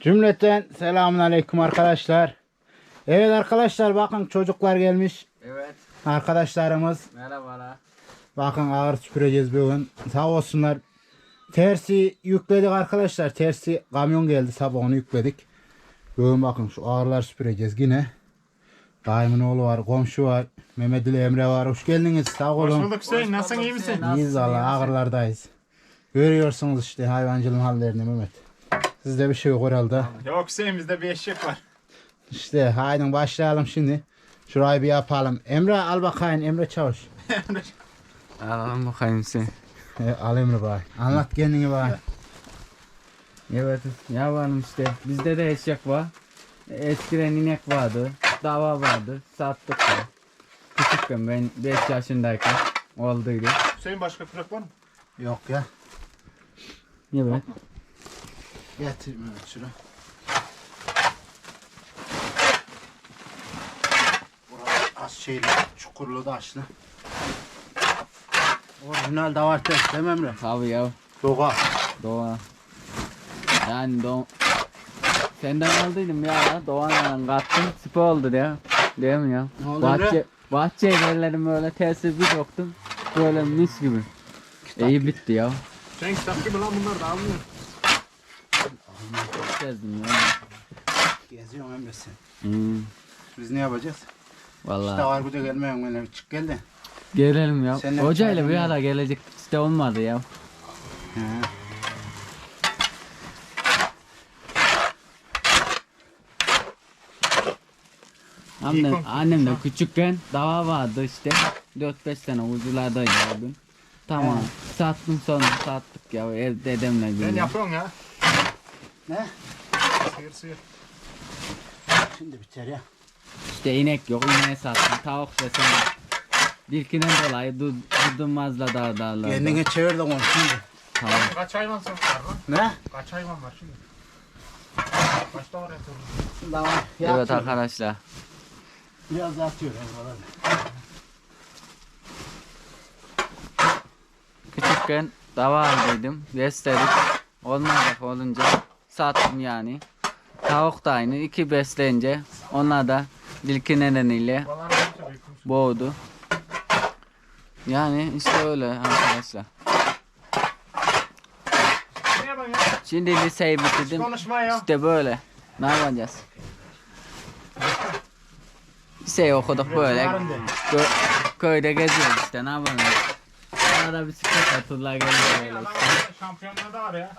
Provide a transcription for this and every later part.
Cümleten selamun aleyküm arkadaşlar. Evet arkadaşlar bakın çocuklar gelmiş. Evet. Arkadaşlarımız. Merhabalar. Bakın ağır süpüreceğiz bugün. Sağ olsunlar. Tersi yükledik arkadaşlar. Tersi kamyon geldi sabah onu yükledik. Bugün bakın şu ağırlar süpüreceğiz yine. Dayımın oğlu var, komşu var. Mehmet ile Emre var. Hoş geldiniz. Sağ Hoş olun. bulduk Hüseyin. Nasılsın iyi misin? İyiyiz valla ağırlardayız. Görüyorsunuz işte hayvancılığın hallerini Mehmet. Sizde bir şey yok herhalde. Yok Hüseyin bizde bir eşek var. İşte haydi başlayalım şimdi. Şurayı bir yapalım. Emre al bakayım Emre Çavuş. Alalım bakayım sen. E, al Emre bak. Anlat kendini bak. Evet. Ya varım işte. Bizde de eşek var. Eskiden inek vardı. Dava vardı. Sattık da. Küçükken ben 5 yaşındayken olduydu. Hüseyin başka kürek var mı? Yok ya. Evet. Getir Mehmet şunu. Burası az şeyli, çukurlu taşlı. Orijinal da var test değil mi Emre? Tabii ya. Doğa. Doğa. Yani do Senden aldıydım ya. Doğan'la kattım. Sıfır oldu ya. Değil mi ya? Ne oldu Bahçe, Emre? bahçeye gelelim böyle tersi bir soktum. Böyle mis gibi. İyi bitti ya. Hüseyin kitap gibi lan bunlar da almıyor. Gezdim ya. Geziyorum Emre sen. Hmm. Biz ne yapacağız? İşte Vallahi. bu da gelmeyen böyle çık gel de. Gelelim ya. Seninle Hocayla bir çaydan ara gelecek işte olmadı ya. He. Annem, annem de küçükken dava vardı işte. 4-5 sene uculardaydı gün. Tamam. Sattım sonra sattık ya ev dedemle birlikte. yapıyorum ya. Ne? Sıyır sıyır. Şimdi biter ya. İşte inek yok ineğe sattım. Tavuk desem Dilkinden dolayı du dudurmazla dar darlar. Kendine çevir de konuş şimdi. Tamam. Kaç hayvan var lan? Ne? Kaç hayvan var şimdi? Kaçta var ya sorun? Tamam. Evet arkadaşlar. Biraz daha atıyor. eyvallah. Küçükken dava aldıydım. Besledik. Olmadı olunca sattım yani. Tavuk da aynı. iki besleyince onlar da dilki nedeniyle boğdu. Yani işte öyle arkadaşlar. Şimdi liseyi bitirdim. İşte böyle. Ne yapacağız? Liseyi okuduk böyle. Kö köyde geziyoruz işte ne yapalım. Arada bisiklet turlar geliyor şampiyonluğu da var ya.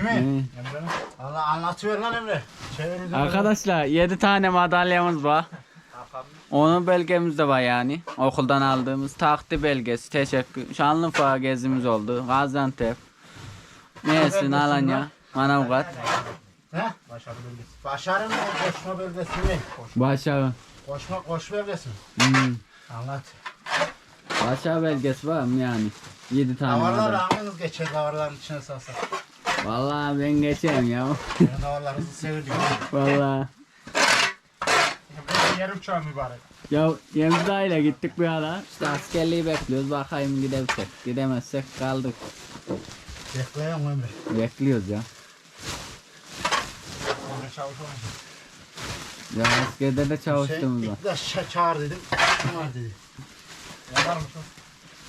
Kimi? Hı. Emre'nin. Allah anlatıver lan Emre. Çevir bizi. Arkadaşlar 7 tane madalyamız var. Onun belgemiz de var yani. Okuldan aldığımız takdir belgesi. Teşekkür. Şanlıurfa gezimiz oldu. Gaziantep. Mersin, Alanya, Manavgat. He? Başarılı belgesi. Başarı mı? Koşma belgesi mi? Başarı. Koşma koş belgesi mi? Hmm. Anlat. Başarı belgesi var mı yani? 7 tane Davarlar madalya. hanginiz geçer davarların içine salsa? Vallahi ben geçerim ya. Ben davarlarınızı sevirdim. Vallahi. Yer uçağı mübarek. Ya Yemza ile gittik bir ara. İşte askerliği bekliyoruz. Bakayım gidersek. Gidemezsek kaldık. Bekleyin Emre. Bekliyoruz ya. Emre çavuş olmuş. Ya askerde de Şey, var. de ça- çağır dedim. Var dedi. Yapar mısın?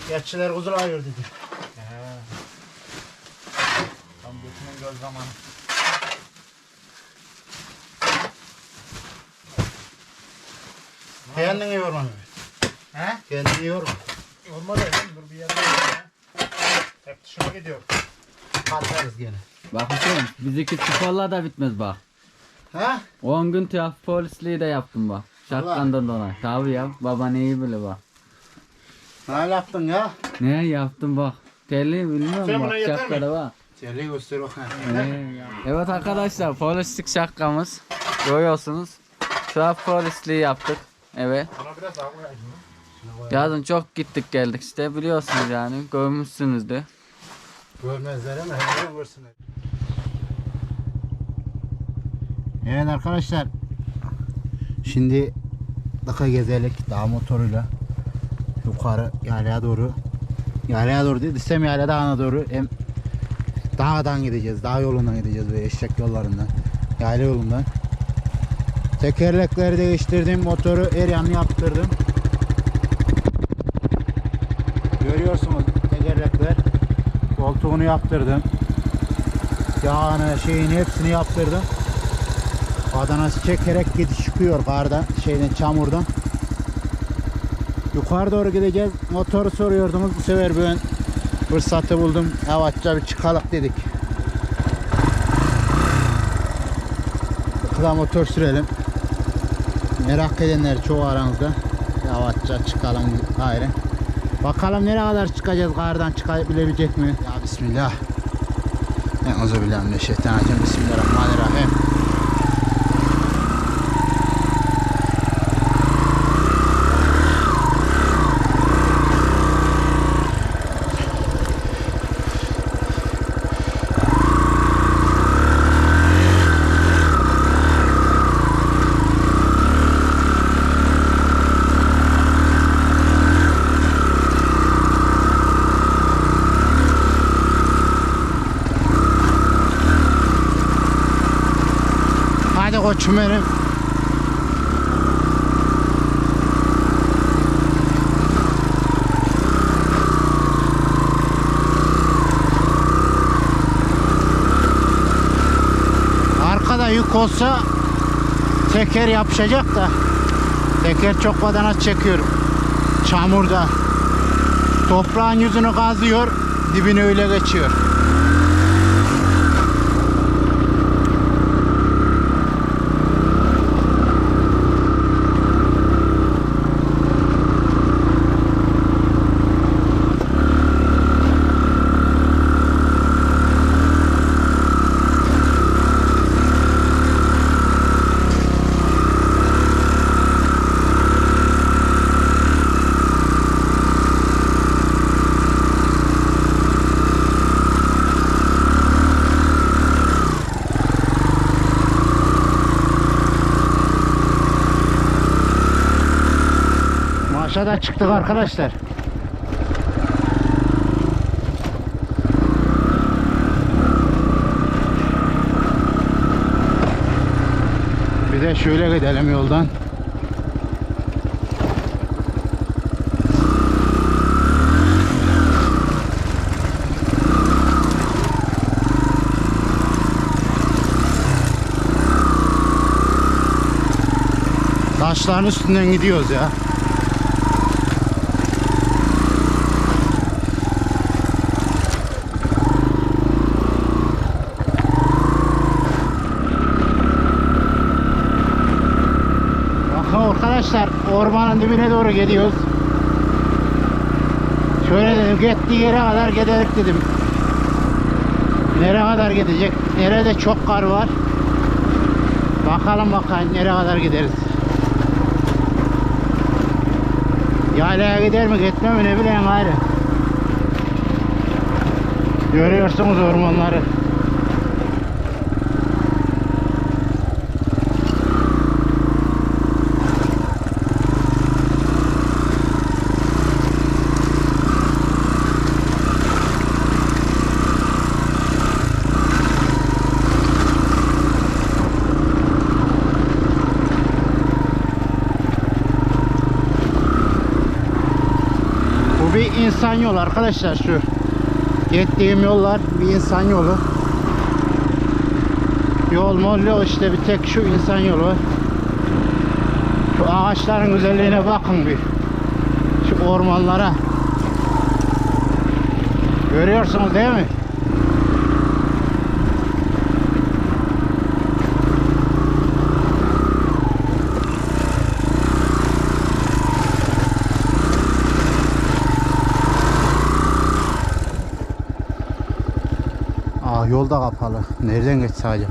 Geççiler kuzulayıyor dedi. Göz zamanı. Kendini yorma. He? Kendini yorma. Olmadı ya. Dur bir yerde ya. Hep dışarı gidiyor. Patlarız gene. Bak Hüseyin bizimki sporla da bitmez bak. Ha? 10 gün trafik polisliği de yaptım bak. Şartkandan dolayı. Tabii ya. Baban iyi bile bak. Ne yaptın ya? Ne yaptım bak. Telli bilmiyorum Sen buna bak. yeter mi? Şapkada bak. Göster Evet arkadaşlar polislik şapkamız. Görüyorsunuz. Trafik polisliği yaptık. Evet. Yazın çok gittik geldik işte biliyorsunuz yani görmüşsünüzdür. Görmezler ama görsünler. Evet arkadaşlar. Şimdi Daka gezelik dağ motoruyla yukarı yaylaya doğru yaylaya doğru değil İstem Yayla Dağı'na doğru hem dağdan gideceğiz dağ yolundan gideceğiz ve eşek yollarından Yayla yolundan. Tekerlekleri değiştirdim. Motoru er yanı yaptırdım. Görüyorsunuz tekerlekler. Koltuğunu yaptırdım. Yağını şeyini hepsini yaptırdım. Adanası çekerek gidiş çıkıyor kardan şeyden çamurdan. Yukarı doğru gideceğiz. Motoru soruyordunuz. Bu sefer ben fırsatı buldum. Yavaşça bir çıkalım dedik. Kıla motor sürelim. Merak edenler çoğu aranızda. Yavaşça çıkalım gayrı. Bakalım nereye kadar çıkacağız kardan çıkabilecek mi? Ya Bismillah. Euzubillahimineşşeytanirracim. Bismillahirrahmanirrahim. Benim. Arkada yük olsa teker yapışacak da teker çok badana çekiyor. Çamurda. Toprağın yüzünü kazıyor, dibini öyle geçiyor. Da çıktık arkadaşlar. Bir de şöyle gidelim yoldan. Taşların üstünden gidiyoruz ya. Bakın arkadaşlar ormanın dibine doğru gidiyoruz. Şöyle dedim gittiği yere kadar gidelim dedim. Nereye kadar gidecek? Nerede çok kar var. Bakalım bakalım nereye kadar gideriz. Yaylaya gider mi gitme mi ne bileyim gayrı. Görüyorsunuz ormanları. Bu bir insan yolu arkadaşlar şu. Gittiğim yollar bir insan yolu. Yol mol yok işte bir tek şu insan yolu. Şu ağaçların güzelliğine bakın bir. Şu ormanlara. Görüyorsunuz değil mi? Aa yol da kapalı. Nereden geç sadece?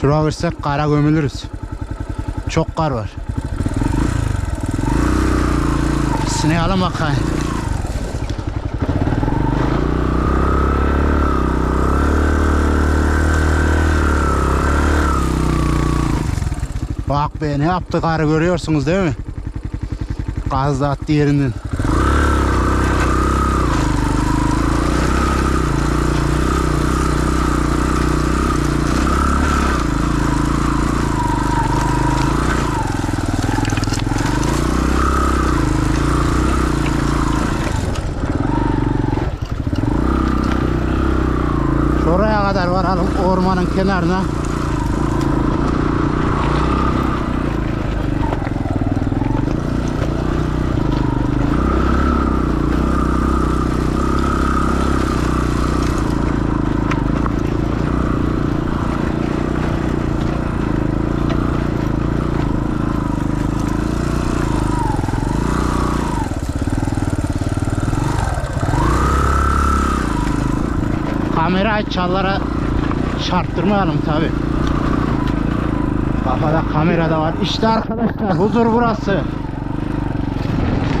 Şuraya girsek kara gömülürüz. Çok kar var. Sınayalım bakayım. Bak be ne yaptı karı görüyorsunuz değil mi? Gaz da attı yerinden. Ormanın kenarına. Kamera çallara çarptırmayalım tabi. Kafada kamera da var. İşte arkadaşlar huzur burası.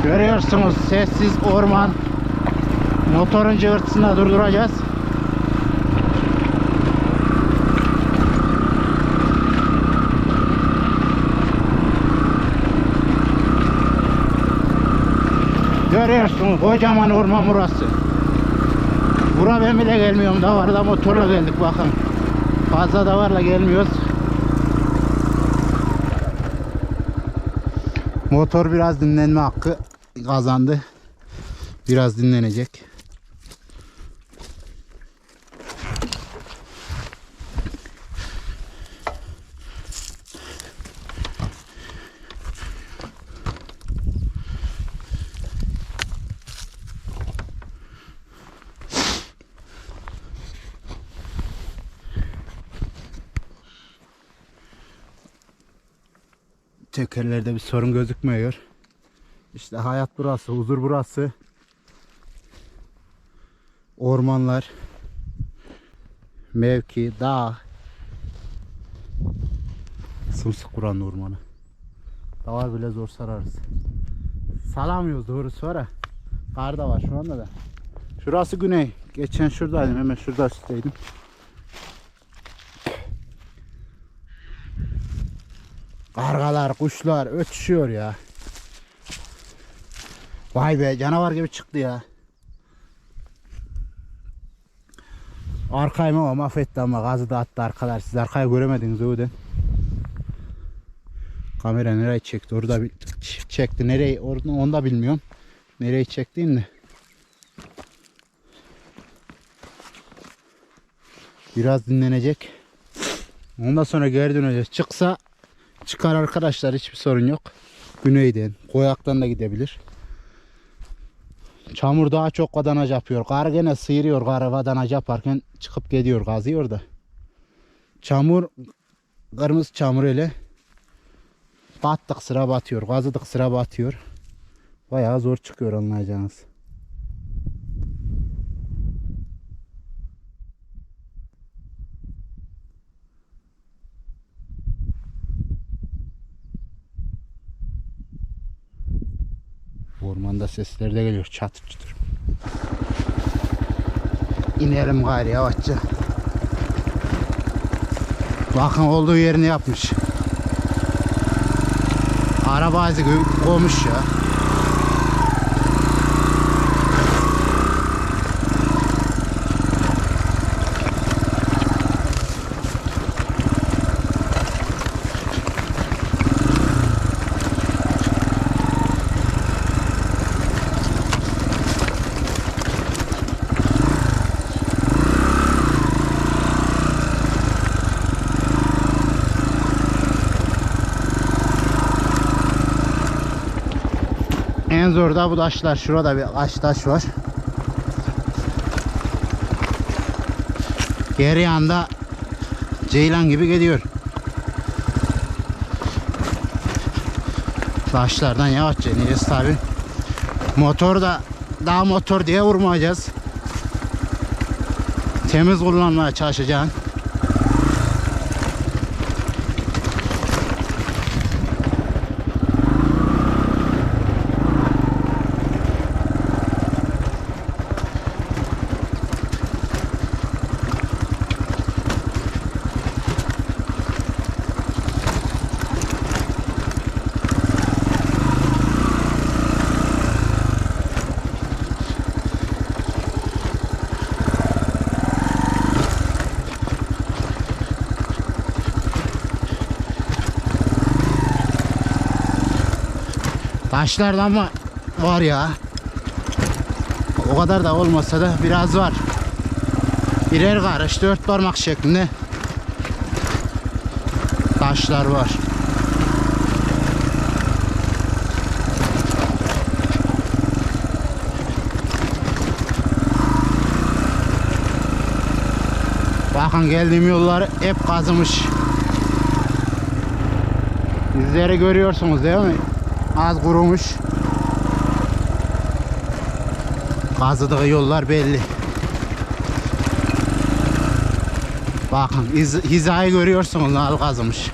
Görüyorsunuz sessiz orman. Motorun cıvırtısında durduracağız. Görüyorsunuz kocaman orman burası. Bura ben bile gelmiyorum. Davarda motorla geldik bakın. Fazla davarla gelmiyoruz. Motor biraz dinlenme hakkı kazandı. Biraz dinlenecek. Tekerlerde bir sorun gözükmüyor. İşte hayat burası, huzur burası. Ormanlar, mevki, dağ. Sımsık kuran ormanı. Davar bile zor sararız. Salamıyoruz doğrusu var ya. Kar da var şu anda da. Şurası güney. Geçen şuradaydım hemen şurada üstteydim. Kargalar, kuşlar ötüşüyor ya. Vay be canavar gibi çıktı ya. Arkayı ama mahvetti ama gazı da attı arkalar. Siz arkayı göremediniz yüzden. Kamera nereye çekti orada bir çekti. Nereyi orada onu da bilmiyorum. Nereyi çektiğini de. Biraz dinlenecek. Ondan sonra geri döneceğiz. Çıksa çıkar arkadaşlar hiçbir sorun yok. Güneyden, Koyak'tan da gidebilir. Çamur daha çok vadanaj yapıyor. Kar gene sıyırıyor karı vadanaj yaparken çıkıp gidiyor kazıyor da. Çamur kırmızı çamur ile battık sıra batıyor. Kazıdık sıra batıyor. Bayağı zor çıkıyor anlayacağınız. Ormanda sesler de geliyor çatır çatır. İnelim gayri yavaşça. Bakın olduğu yerini yapmış. Araba izi koymuş ya. En zor da bu taşlar. Şurada bir kaç taş var. Geri yanda ceylan gibi gidiyor. Taşlardan yavaşça ineceğiz tabi. Motor da daha motor diye vurmayacağız. Temiz kullanmaya çalışacağım. Taşlardan mı var ya? O kadar da olmasa da biraz var. Birer karış dört parmak şeklinde taşlar var. Bakın geldiğim yolları hep kazımış. İzleri görüyorsunuz değil mi? Az kurumuş. Kazıdığı yollar belli. Bakın iz, hizayı görüyorsunuz al kazımış.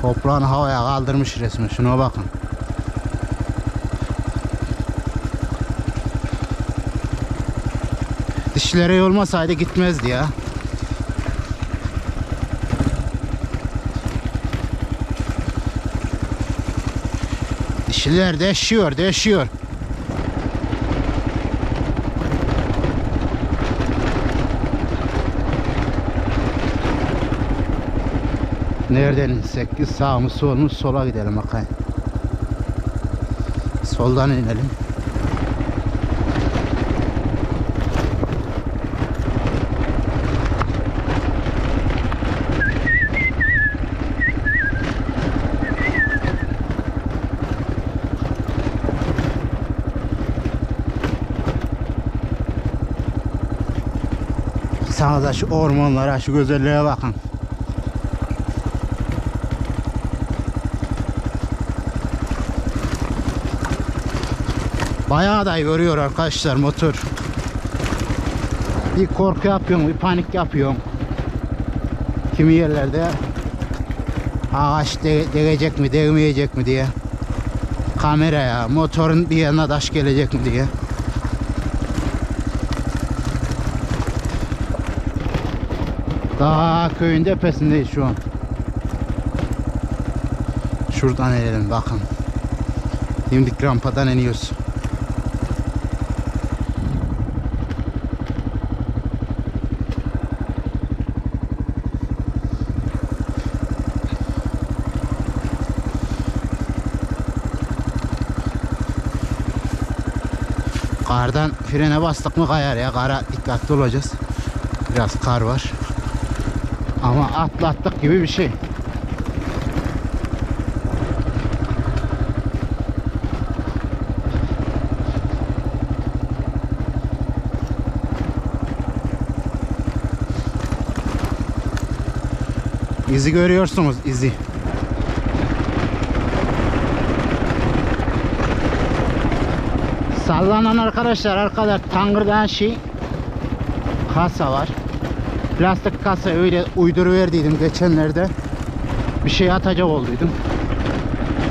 Toprağını havaya kaldırmış resmen şuna bakın. Dişleri olmasaydı gitmezdi ya. Dişiler deşiyor, deşiyor. Nereden insek? Sağ mı sol mu? Sola gidelim bakayım. Soldan inelim. Sana da şu ormanlara, şu güzelliğe bakın. Bayağı da yoruyor arkadaşlar motor. Bir korku yapıyorum, bir panik yapıyorum. Kimi yerlerde ağaç de, değecek mi, değmeyecek mi diye. Kameraya, motorun bir yanına taş gelecek mi diye. Daha köyün tepesindeyiz şu an. Şuradan inelim bakın. Dimdik rampadan iniyoruz. Kardan frene bastık mı kayar ya. Kara dikkatli olacağız. Biraz kar var. Ama atlattık gibi bir şey. İzi görüyorsunuz izi. Sallanan arkadaşlar arkada tangırdayan şey kasa var. Plastik kasa öyle uyduruverdiydim geçenlerde. Bir şey atacak olduydum.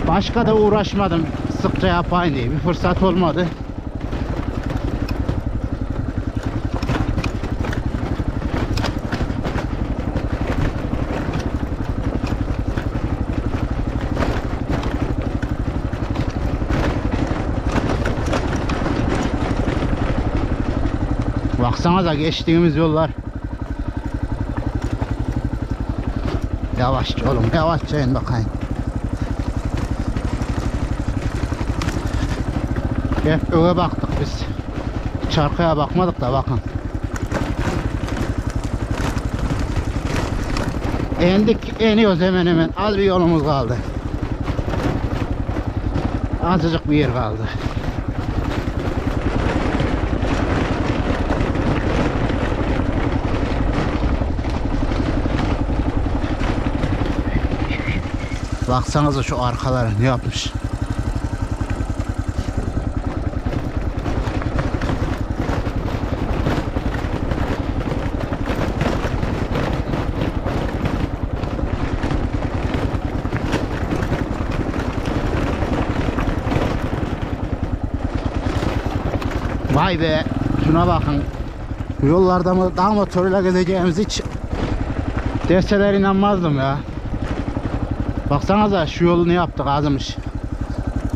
Başka da uğraşmadım. Sıkça yapayım diye bir fırsat olmadı. Baksanıza geçtiğimiz yollar. Yavaşça oğlum yavaşça in bakayım. Hep öve baktık biz. Çarkıya bakmadık da bakın. Endik eniyoruz hemen hemen. Az bir yolumuz kaldı. Azıcık bir yer kaldı. Baksanıza şu arkaları ne yapmış. Vay be şuna bakın. Yollarda mı daha motoruyla gezeceğimiz hiç deseler inanmazdım ya. Baksanıza şu yolunu yaptık azmış.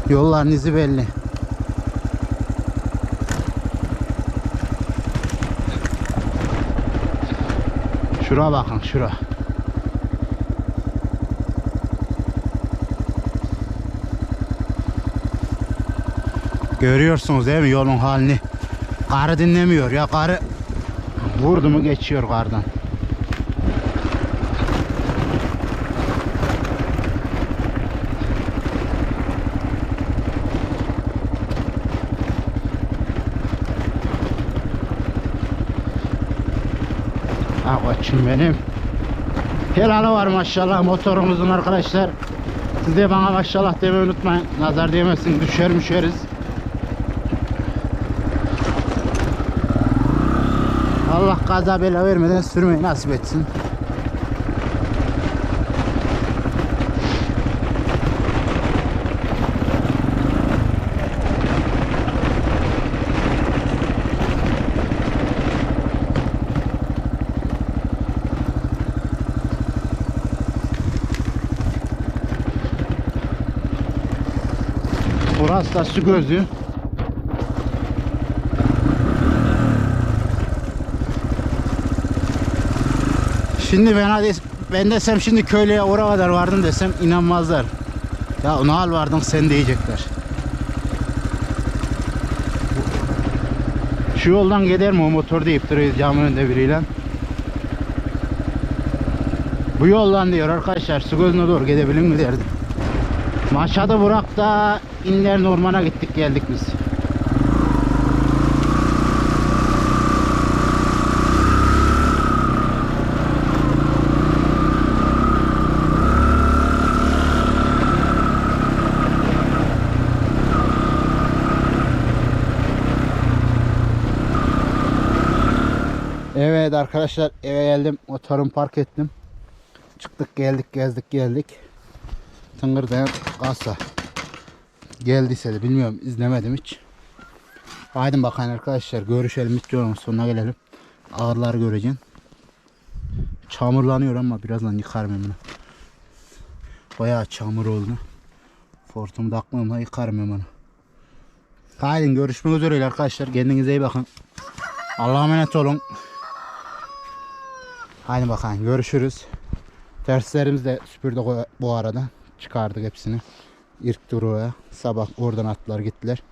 Yolların izi belli. Şura bakın şura. Görüyorsunuz değil mi yolun halini? Karı dinlemiyor ya karı vurdu mu geçiyor kardan. Ha koçum benim. Helalı var maşallah motorumuzun arkadaşlar. Siz de bana maşallah demeyi unutmayın. Nazar değmesin düşer müşeriz. Allah kaza bela vermeden sürmeyi nasip etsin. Da su. Şimdi ben hadi ben desem şimdi köylüye oraya kadar vardım desem inanmazlar. Ya ne hal vardın sen diyecekler. Şu yoldan gider mi o motor deyip duruyor camın önünde biriyle. Bu yoldan diyor arkadaşlar su gözüne doğru gidebilir mi derdi. Maşadı bırak da inler normana gittik geldik biz. Evet arkadaşlar eve geldim motorumu park ettim. Çıktık geldik gezdik geldik. Tıngırdayan kasa. Geldiyse de bilmiyorum izlemedim hiç. Haydi bakın arkadaşlar görüşelim videonun sonuna gelelim. Ağırları göreceğim. Çamurlanıyor ama birazdan yıkarım hemen. Bayağı çamur oldu. Fortumu da aklımda yıkarım hemen. Haydi görüşmek üzere arkadaşlar. Kendinize iyi bakın. Allah'a emanet olun. Haydi bakalım görüşürüz. Derslerimizi de süpürdük bu arada. Çıkardık hepsini. İlk duruğa sabah oradan attılar gittiler.